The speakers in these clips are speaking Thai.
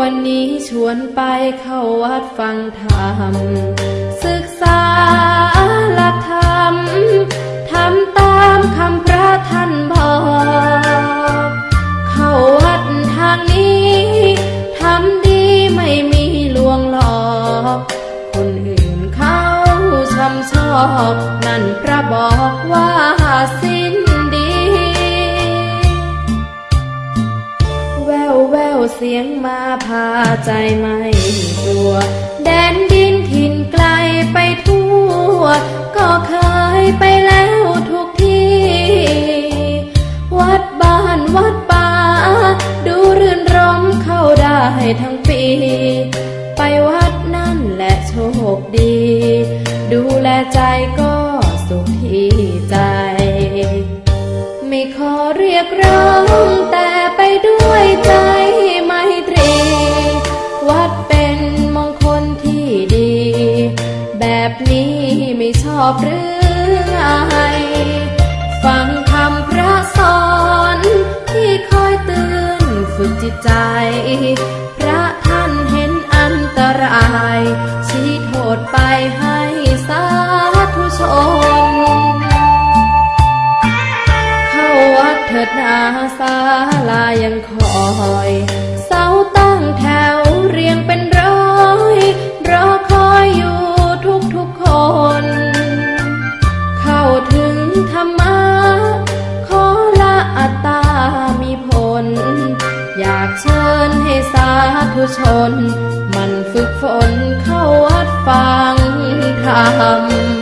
วันนี้ชวนไปเข้าวัดฟังธรรม ศึกษาหลักธรรมทำตามคำพระท่านบอก เข้าวัดทางนี้ทำดีไม่มีลวงหลอก คนอื่นเขาชมชอบ นั่นพระบอกว่า เสียงมาพาใจไม่กลัว แดนดินถิ่นไกลไปทั่ว ก็เคยไปแล้วทุกที่ วัดบ้านวัดป่า ดูรื่นรมเข้าได้ทั้งปี ไปวัดนั่นแหละโชคดี ดูแลใจก็สุขที่ใจ ไม่ขอเรียกร้ อบหรือไงฟังคำพระสอนที่คอยเตือนฝึกจิตใจ พระท่านเห็นอันตราย ชี้โทษไปให้สาธุชน เข้าวัดเถิดนาศาลายังคอย ญให้สาธุชน มันฝึกฝนเข้าวัดฟังธรรม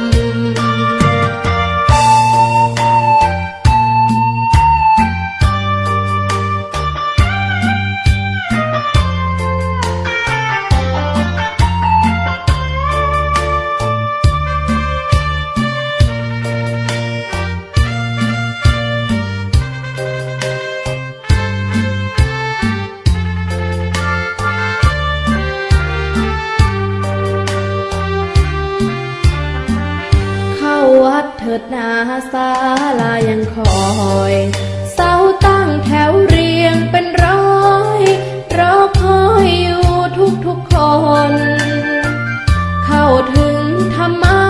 ถิดนาศาลายังคอยเสาตั้งแถวเรียงเป็นร้อยรอคอยอยู่ทุกทุกคน เข้าถึงธรรมะ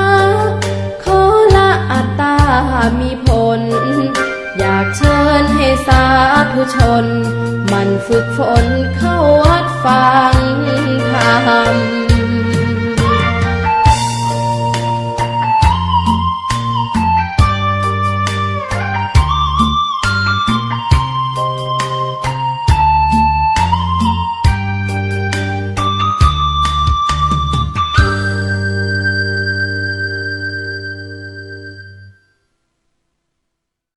ขอละอัตตามีผล อยากเชิญให้สาธุชน มันฝึกฝนเข้าวังธรรม